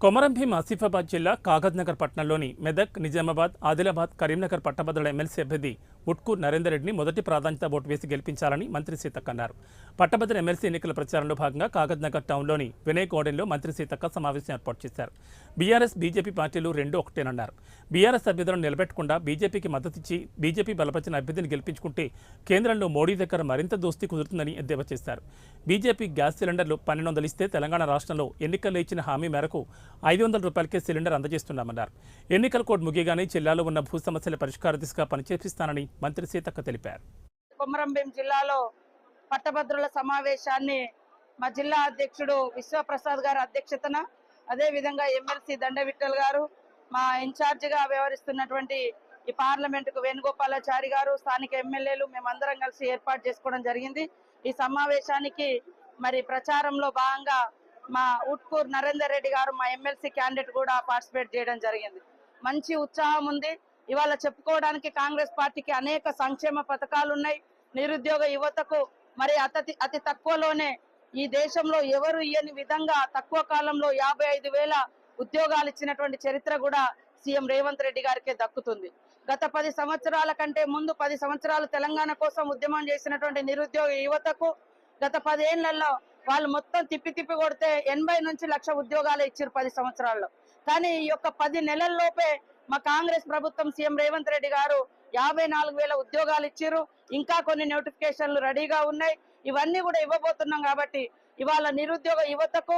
కొమరంభీం ఆసిఫాబాద్ జిల్లా కాగజ్నగర్ పట్టణంలోని మెదక్ నిజామాబాద్ ఆదిలాబాద్ కరీంనగర్ పట్టభద్రుల ఎమ్మెల్సీ అభ్యర్థి ఉట్కు నరేందర్ రెడ్డిని మొదటి ప్రాధాన్యత ఓటు వేసి గెలిపించాలని మంత్రి సీతక్క అన్నారు. పట్టభద్ర ఎమ్మెల్సీ ఎన్నికల ప్రచారంలో భాగంగా కాగజ్నగర్ టౌన్లోని వినయ్ గార్డెన్లో మంత్రి సీతక్క సమావేశం ఏర్పాటు చేశారు. బీఆర్ఎస్ బీజేపీ పార్టీలు రెండు ఒకటేనన్నారు. బీఆర్ఎస్ అభ్యర్థులను నిలబెట్టకుండా బీజేపీకి మద్దతిచ్చి బీజేపీ బలపరిచిన అభ్యర్థిని గెలిపించుకుంటే కేంద్రంలో మోడీ దగ్గర మరింత దోస్తీ కుదురుతుందని ఎద్దేవా చేశారు. బీజేపీ గ్యాస్ సిలిండర్లు పన్నెండు వందలు ఇస్తే తెలంగాణ రాష్ట్రంలో ఎన్నికల్లో ఇచ్చిన హామీ మేరకు ఐదు వందల రూపాయలకే సిలిండర్ అందజేస్తున్నామన్నారు. ఎన్నికల కోడ్ ముగియగానే జిల్లాలో ఉన్న భూ సమస్యల పరిష్కార దిశగా పనిచేపిస్తానని మంత్రి సీతక్క తెలిపారు. కొమరంభీం జిల్లాలో పట్టభద్రుల సమావేశాన్ని మా జిల్లా అధ్యక్షుడు విశ్వప్రసాద్ గారి అధ్యక్షతన అదే విధంగా ఎమ్మెల్సీ దండవిట్టల్ గారు మా ఇన్ఛార్జిగా వ్యవహరిస్తున్నటువంటి ఈ పార్లమెంటుకు వేణుగోపాలాచారి గారు స్థానిక ఎమ్మెల్యేలు మేమందరం కలిసి ఏర్పాటు చేసుకోవడం జరిగింది. ఈ సమావేశానికి మరి ప్రచారంలో భాగంగా మా ఉట్కూర్ నరేందర్ రెడ్డి గారు మా ఎమ్మెల్సీ క్యాండిడేట్ కూడా పార్టిసిపేట్ చేయడం జరిగింది. మంచి ఉత్సాహం ఉంది. ఇవాళ చెప్పుకోవడానికి కాంగ్రెస్ పార్టీకి అనేక సంక్షేమ పథకాలు ఉన్నాయి. నిరుద్యోగ యువతకు మరి అతి అతి తక్కువలోనే ఈ దేశంలో ఎవరు ఇయని విధంగా తక్కువ కాలంలో యాభై ఐదు వేల ఉద్యోగాలు ఇచ్చినటువంటి చరిత్ర కూడా సీఎం రేవంత్ రెడ్డి గారికే దక్కుతుంది. గత పది సంవత్సరాల కంటే ముందు పది సంవత్సరాలు తెలంగాణ కోసం ఉద్యమం చేసినటువంటి నిరుద్యోగ యువతకు గత పదేళ్ళలో వాళ్ళు మొత్తం తిప్పి తిప్పి కొడితే ఎనభై నుంచి లక్ష ఉద్యోగాలు ఇచ్చారు పది సంవత్సరాల్లో. కానీ ఈ యొక్క పది నెలల్లోపే మా కాంగ్రెస్ ప్రభుత్వం సీఎం రేవంత్ రెడ్డి గారు యాభై నాలుగు వేల ఉద్యోగాలు ఇచ్చారు ఇంకా కొన్ని నోటిఫికేషన్లు రెడీగా ఉన్నాయి. ఇవన్నీ కూడా ఇవ్వబోతున్నాం కాబట్టి ఇవాళ నిరుద్యోగ యువతకు